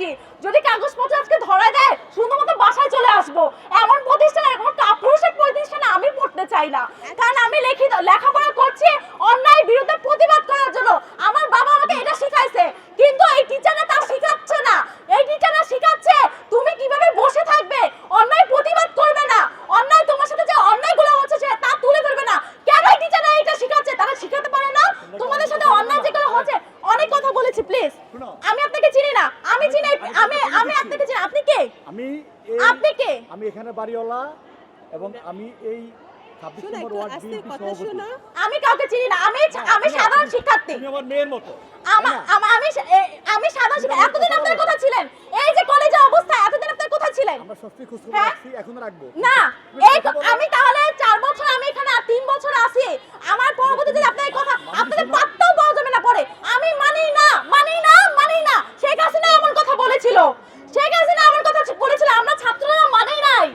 আসছি যদি কাগজপত্র আজকে ধরা দেয় শুধুমাত্র বাসায় চলে আসব। এমন প্রতিষ্ঠানে এরকম কাপুরুষের প্রতিষ্ঠানে আমি পড়তে চাই না। কারণ আমি লিখিত লেখাপড়া করছি অন্যায় বিরুদ্ধে প্রতিবাদ করার জন্য। আমার বাবা আমাকে এটা শিখাইছে কিন্তু এই টিচাররা তা শিখাচ্ছে না। এই টিচাররা শিখাচ্ছে তুমি কীভাবে বসে থাকবে? অন্যায় প্রতিবাদ করবে না। অন্যায় তোমার সাথে যে অন্যায়গুলো হচ্ছে সে তা তুলে ধরবে না। কেন এই টিচাররা এটা শিখাচ্ছে? তারা শিখাতে পারে না? তোমাদের সাথে অন্যায় যেগুলো হচ্ছে অনেক কথা বলেছি প্লিজ শোনো। আমি আপনাকে চিনি না। আমি চিনি আমি আমি আপনাকে চিনি। আপনি কে? আমি আপনি কে? আমি এখানে বাড়িওয়ালা এবং আমি এই কথা আমি কাউকে চিনি না। আমি আমি সাধারণ শিক্ষার্থী। আমার মেয়ের মতো আমা- আমা- সাধারণ শিক্ষা এতদিন আপনার কোথায় ছিলেন। এই যে কলেজে অবস্থা এতদিন আপনার কোথায় ছিলেন। আমরা সত্যি খবর হ্যাঁ? এখনও রাখব। না এই আমি তাহলে চার বছর আমি এখানে আর তিন বছর আছি আমার পরবর্তীতে যদি আপনার এই কথা আপনাদের শোনো। পাত্তাও পাওয়া যাবে না পরে আমি মানি না মানি না মানি না শেখ হাসিনা এমন কথা বলেছিল শেখ হাসিনা এমন কথা বলেছিল আমরা ছাত্ররা মানি নাই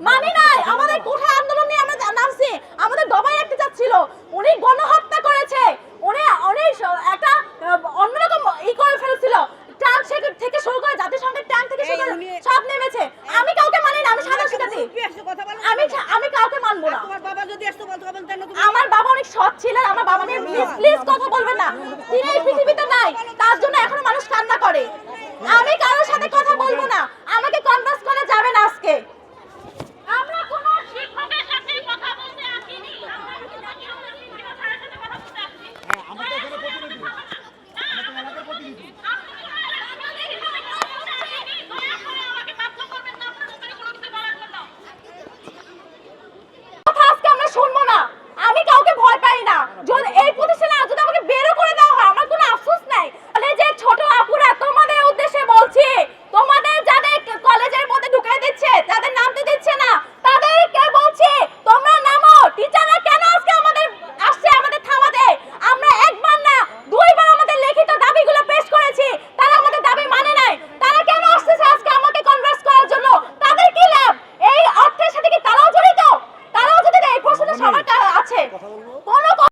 মানি নাই আমাদের কোঠায় আন্দোলন নিয়ে আমরা জা- নামছি আমাদের দবাই একটা যাচ্ছিল উনি গণহত্যা করেছে উনি উনি স- একটা আহ, অন্যরকম ই করে ফেলছিল ট্যাঙ্ক থেকে শুরু করে জাতিসংঘের ট্যাঙ্ক থেকে শুরু এই করে উনি- সব নেমেছে আমি কাউকে মানি না আমি সাধারণ শিক্ষার্থী মুরব্বি আসছে, কথা বলো না। আমি ছা- আমি কাউকে মানবো না তোমার বাবা যদি আসতো বলতো বলতেন না আমার বাবা অনেক সৎ ছিলেন আমার বাবা নিয়ে প্লিজ প্লিজ কথা বলবেন না। তিনি এই পৃথিবীতে নাই তার জন্য এখনও মানুষ কান্না করে। আমি কারোর সাথে কথা বলব না। আমি কাউকে ভয় পাই না। যদি এই প্রতি